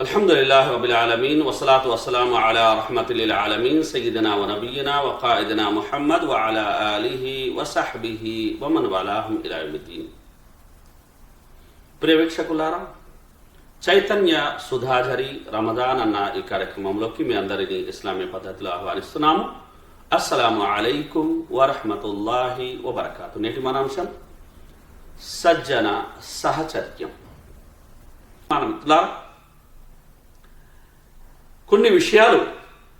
الحمد لله رب العالمين والصلاة والسلام على رحمة للعالمين سيدنا ونبينا وقائدنا محمد وعلى آله وصحبه ومن والاهم إلى يوم الدين ప్రియ వీక్షకులారా చైతన్య సుధాజరి రమదాన్ అన్న ఈ కార్యక్రమంలోకి మీ అందరినీ ఇస్లామీ పద్ధతిలో ఆహ్వానిస్తున్నాము అస్సలాము అలైకుం వరహమతుల్లాహి వబర్కాతు నేటి మన అంశం సజ్జన సహచర్యం మన మిత్రులారా కొన్ని విషయాలు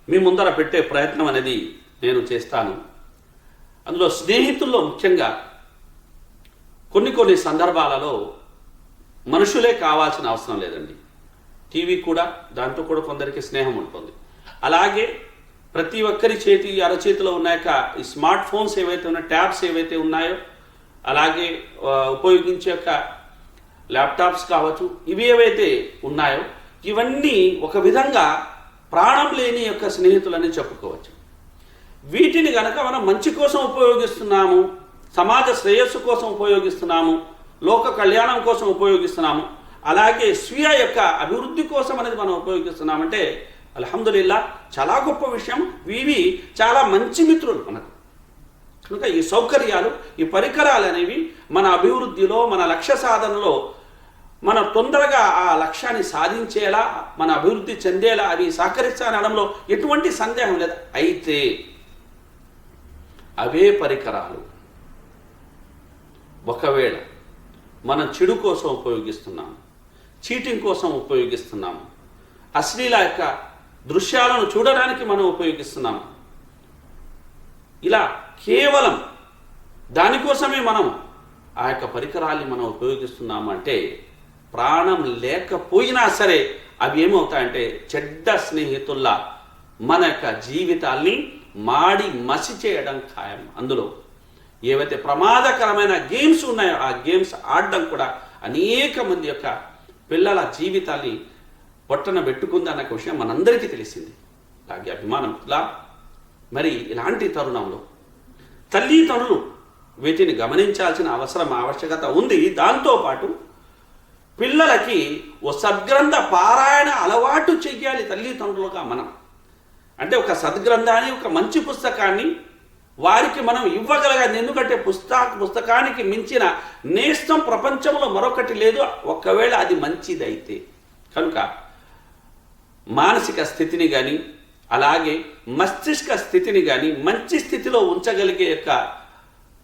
మీ ముందర పెట్టే ప్రయత్నం అనేది నేను చేస్తాను. అందులో స్నేహితుల్లో ముఖ్యంగా కొన్ని కొన్ని సందర్భాలలో మనుషులే కావాల్సిన అవసరం లేదండి. టీవీ కూడా దాంతో కూడా కొందరికి స్నేహం ఉంటుంది. అలాగే ప్రతి ఒక్కరి చేతి అరచేతిలో ఉన్నాక ఈ స్మార్ట్ ఫోన్స్ ఏవైతే ఉన్నాయో ట్యాబ్స్ ఏవైతే ఉన్నాయో అలాగే ఉపయోగించే యొక్క ల్యాప్టాప్స్ కావచ్చు ఇవి ఏవైతే ఉన్నాయో ఇవన్నీ ఒక విధంగా ప్రాణం లేని యొక్క స్నేహితులని చెప్పుకోవచ్చు. వీటిని గనక మనం మంచి కోసం ఉపయోగిస్తున్నాము సమాజ శ్రేయస్సు కోసం ఉపయోగిస్తున్నాము లోక కళ్యాణం కోసం ఉపయోగిస్తున్నాము అలాగే స్వీయ యొక్క అభివృద్ధి కోసం అనేది మనం ఉపయోగిస్తున్నామంటే అల్హమ్దుల్లా చాలా గొప్ప విషయం. ఇవి చాలా మంచి మిత్రులు మనకు. కనుక ఈ సౌకర్యాలు ఈ పరికరాలు అనేవి మన అభివృద్ధిలో మన లక్ష్య సాధనలో మనం తొందరగా ఆ లక్ష్యాన్ని సాధించేలా మన అభివృద్ధి చెందేలా అవి సహకరిస్తానడంలో ఎటువంటి సందేహం లేదు. అయితే అవే పరికరాలు. ఒకవేళ మనం చెడు కోసం ఉపయోగిస్తున్నాం చీటింగ్ కోసం ఉపయోగిస్తున్నాము అశ్లీల యొక్క దృశ్యాలను చూడడానికి మనం ఉపయోగిస్తున్నాము ఇలా కేవలం దానికోసమే మనం ఆ యొక్క పరికరాల్ని మనం ఉపయోగిస్తున్నామంటే ప్రాణం లేకపోయినా సరే అవి ఏమవుతాయంటే చెడ్డ స్నేహితుల్లా మన యొక్క జీవితాల్ని మాడి మసి చేయడం ఖాయం. అందులో ఏవైతే ప్రమాదకరమైన గేమ్స్ ఉన్నాయో ఆ గేమ్స్ ఆడడం కూడా అనేక మంది యొక్క పిల్లల జీవితాల్ని పొట్టన పెట్టుకుందన్న విషయం మనందరికీ తెలిసింది. అలాగే అభిమానంలా మరి ఇలాంటి తరుణంలో తల్లిదండ్రులు వీటిని గమనించాల్సిన అవసరం ఆవశ్యకత ఉంది. దాంతోపాటు పిల్లలకి ఓ సద్గ్రంథ పారాయణ అలవాటు చెయ్యాలి తల్లిదండ్రులుగా మనం. అంటే ఒక సద్గ్రంథాన్ని ఒక మంచి పుస్తకాన్ని వారికి మనం ఇవ్వగలగాలి. ఎందుకంటే పుస్తక పుస్తకానికి మించిన నేస్తం ప్రపంచంలో మరొకటి లేదు. ఒకవేళ అది మంచిదైతే. కనుక మానసిక స్థితిని కానీ అలాగే మస్తిష్క స్థితిని కానీ మంచి స్థితిలో ఉంచగలిగే యొక్క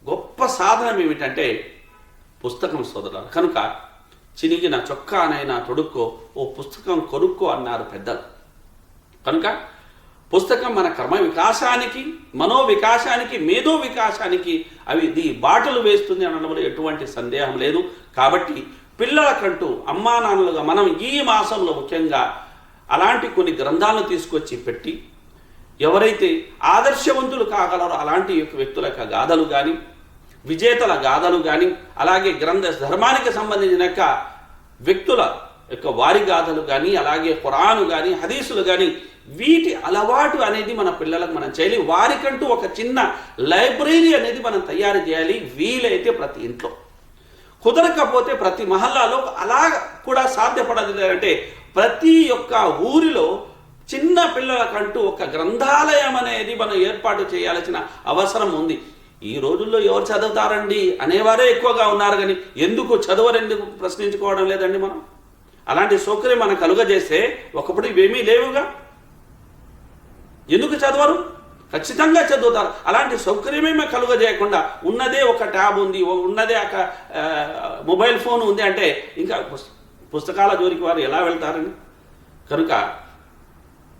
గొప్ప సాధనం ఏమిటంటే పుస్తకం సోదరులు కనుక చినిగిన చొక్కానైనా తొడుక్కో ఓ పుస్తకం కొనుక్కో అన్నారు పెద్దలు. కనుక పుస్తకం మన కర్మ వికాసానికి మనో వికాసానికి మేధో వికాసానికి అవి దీ బాటలు వేస్తుంది అనడంలో ఎటువంటి సందేహం లేదు. కాబట్టి పిల్లలకంటూ అమ్మా నాన్నలుగా మనం ఈ మాసంలో ముఖ్యంగా అలాంటి కొన్ని గ్రంథాలను తీసుకొచ్చి పెట్టి ఎవరైతే ఆదర్శవంతులు కాగలరో అలాంటి యొక్క వ్యక్తుల యొక్క గాథలు కానీ విజేతల గాథలు కానీ అలాగే గ్రంథ ధర్మానికి సంబంధించిన యొక్క వ్యక్తుల యొక్క వారి గాథలు కానీ అలాగే ఖురాను కానీ హదీసులు కానీ వీటి అలవాటు అనేది మన పిల్లలకు మనం చేయాలి. వారికంటూ ఒక చిన్న లైబ్రరీ అనేది మనం తయారు చేయాలి. వీలైతే ప్రతి ఇంట్లో. కుదరకపోతే ప్రతి మహల్లాలో అలా కూడా సాధ్యపడదు అంటే ప్రతి ఒక్క ఊరిలో చిన్న పిల్లలకంటూ ఒక గ్రంథాలయం అనేది మనం ఏర్పాటు చేయాల్సిన అవసరం ఉంది. ఈ రోజుల్లో ఎవరు చదువుతారండి? అనేవారే ఎక్కువగా ఉన్నారు కానీ ఎందుకు చదవరెందుకు ప్రశ్నించుకోవడం లేదండి మనం? అలాంటి సౌకర్యం మనం కలుగజేస్తే ఒకప్పుడు ఇవేమీ లేవుగా. ఎందుకు చదవరు? ఖచ్చితంగా చదువుతారు. అలాంటి సౌకర్యమే మేము కలుగజేయకుండా ఉన్నదే ఒక ట్యాబ్ ఉంది ఉన్నదే ఒక మొబైల్ ఫోన్ ఉంది అంటే ఇంకా పుస్తకాల జోలికి వారు ఎలా వెళ్తారని కనుక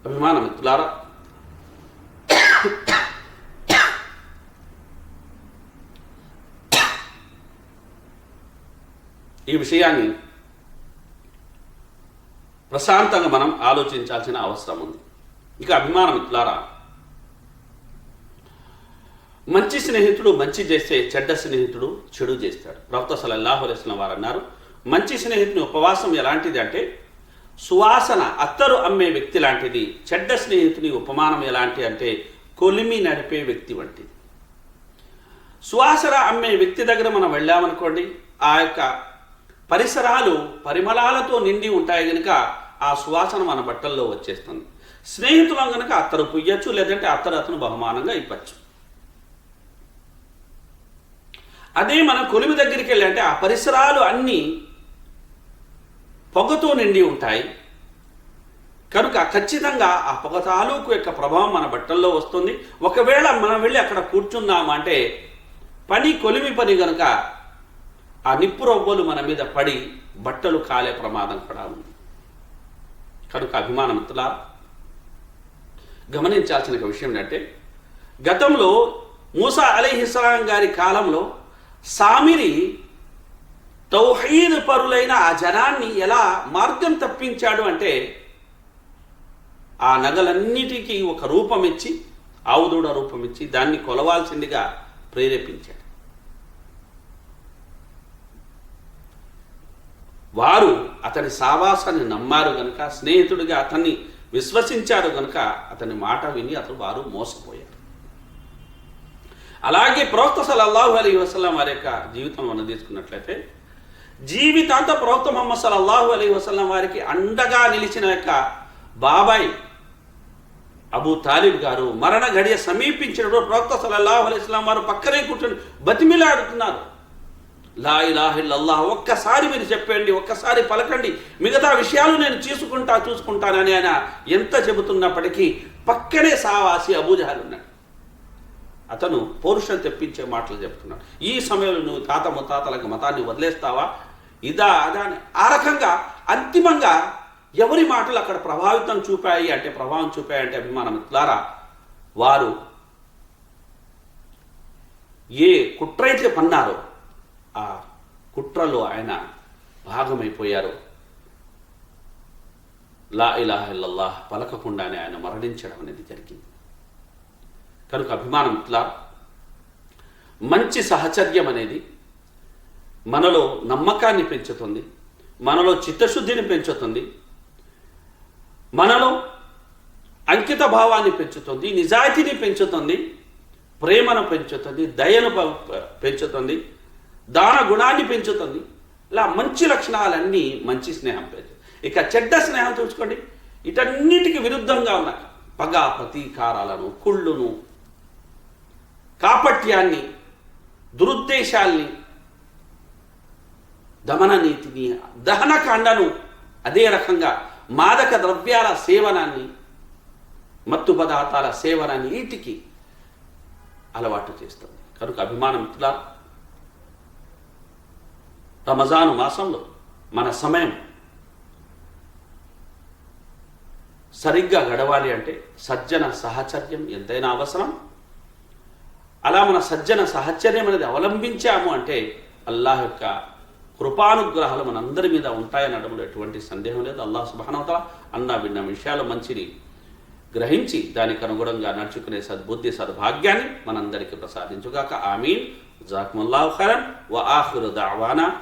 అభిమాన మిత్రులారా ఈ విషయాన్ని ప్రశాంతంగా మనం ఆలోచించాల్సిన అవసరం ఉంది. ఇక అభిమాన మిత్రులారా మంచి స్నేహితుడు మంచి చేస్తే చెడ్డ స్నేహితుడు చెడు చేస్తాడు. ప్రవక్త సలల్లాహు అలైస్లం వారు అన్నారు మంచి స్నేహితుని ఉపవాసం ఎలాంటిది అంటే సువాసన అత్తరు అమ్మే వ్యక్తి లాంటిది చెడ్డ స్నేహితుని ఉపమానం ఎలాంటి అంటే కొలిమి నడిపే వ్యక్తి వంటిది. సువాసన అమ్మే వ్యక్తి దగ్గర మనం వెళ్ళామనుకోండి ఆ యొక్క పరిసరాలు పరిమళాలతో నిండి ఉంటాయి కనుక ఆ సువాసన మన బట్టల్లో వచ్చేస్తుంది. స్నేహితులం కనుక అత్తరు పుయ్యచ్చు లేదంటే అత్తరు అతను బహుమానంగా ఇవ్వచ్చు. అదే మనం కొలిమి దగ్గరికి వెళ్ళంటే ఆ పరిసరాలు అన్నీ పొగతో నిండి ఉంటాయి. కనుక ఖచ్చితంగా ఆ పొగ తాలూకు యొక్క ప్రభావం మన బట్టల్లో వస్తుంది. ఒకవేళ మనం వెళ్ళి అక్కడ కూర్చున్నామంటే పని కొలిమి పని కనుక ఆ నిప్పు రవ్వలు మన మీద పడి బట్టలు కాలే ప్రమాదం కూడా ఉంది. కనుక అభిమానమిత్రులా గమనించాల్సిన ఒక విషయం ఏంటంటే గతంలో మూసా అలీహిస్లాం గారి కాలంలో సామిరి తౌహీద్ పరులైన ఆ జనాన్ని ఎలా మార్గం తప్పించాడు అంటే ఆ నగలన్నిటికీ ఒక రూపం ఇచ్చి ఆవుదూడ రూపం ఇచ్చి దాన్ని కొలవాల్సిందిగా ప్రేరేపించాడు. వారు అతని సావాసాన్ని నమ్మారు గనుక స్నేహితుడిగా అతన్ని విశ్వసించారు గనుక అతని మాట విని అతను వారు మోసపోయారు. అలాగే ప్రవక్త సలల్లాహు అలీ వసలం వారి యొక్క జీవితం మనం తీసుకున్నట్లయితే జీవితాంత ప్రవక్త మొహమ్మద్ సలల్లాహు అలీ వసలం వారికి అండగా నిలిచిన యొక్క బాబాయ్ అబూ తాలిబ్ గారు మరణ గడియ సమీపించినప్పుడు ప్రవక్త సలల్లాహు అలీ వసల్లం వారు పక్కనే కూర్చొని బతిమిలాడుతున్నారు. లా ఇలాహిల్లల్లాహ్ ఒక్కసారి మీరు చెప్పండి ఒక్కసారి పలకండి. మిగతా విషయాలు నేను చూసుకుంటా చూసుకుంటానని ఆయన ఎంత చెబుతున్నప్పటికీ పక్కనే సావాసి అబూజహాల్ ఉన్నాడు. అతను పౌరుషం తెప్పించే మాటలు చెప్తున్నాడు. ఈ సమయంలో నువ్వు తాత ముత్తాతలకు మతాన్ని వదిలేస్తావా? ఇదా అదా ఆ రకంగా అంతిమంగా ఎవరి మాటలు అక్కడ ప్రభావితం చూపాయి అంటే ప్రభావం చూపాయి అంటే అభిమానం ద్వారా వారు ఏ కుట్రైతే పన్నారో కుట్రలో ఆయన భాగమైపోయారు. లా ఇలాహ ఇల్లల్లాహ్ పలకకుండానే ఆయన మరణించడం అనేది జరిగింది. కనుక అభిమానం ఇట్లా. మంచి సహచర్యం అనేది మనలో నమ్మకాన్ని పెంచుతుంది మనలో చిత్తశుద్ధిని పెంచుతుంది మనలో అంకిత భావాన్ని పెంచుతుంది నిజాయితీని పెంచుతుంది ప్రేమను పెంచుతుంది దయను పెంచుతుంది దాన గుణాన్ని పెంచుతుంది. ఇలా మంచి లక్షణాలన్నీ మంచి స్నేహం పెంచుతుంది. ఇక చెడ్డ స్నేహం చూసుకోండి. ఇటన్నిటికి విరుద్ధంగా ఉన్న పగ ప్రతీకారాలను కుళ్ళును కాపట్యాన్ని దురుద్దేశాల్ని దమన నీతిని దహనకాండను అదే రకంగా మాదక ద్రవ్యాల సేవనాన్ని మత్తు పదార్థాల సేవనాన్ని వీటికి అలవాటు చేస్తుంది. కనుక అభిమానం రమజాను మాసంలో మన సమయం సరిగ్గా గడవాలి అంటే సజ్జన సహచర్యం ఎంతైనా అవసరం. అలా మన సజ్జన సహచర్యం అనేది అవలంబించాము అంటే అల్లాహ్ యొక్క కృపానుగ్రహాలు మనందరి మీద ఉంటాయనడంలో ఎటువంటి సందేహం లేదు. అల్లాహ్ సుబానవతల అన్న విన్న విషయాలు మంచిని గ్రహించి దానికి అనుగుణంగా నడుచుకునే సద్బుద్ధి సద్భాగ్యాన్ని మనందరికీ ప్రసాదించుగాక. ఆమీన్. జాకుముల్లాహు ఖైరన్. వ ఆఖిరు దావానా.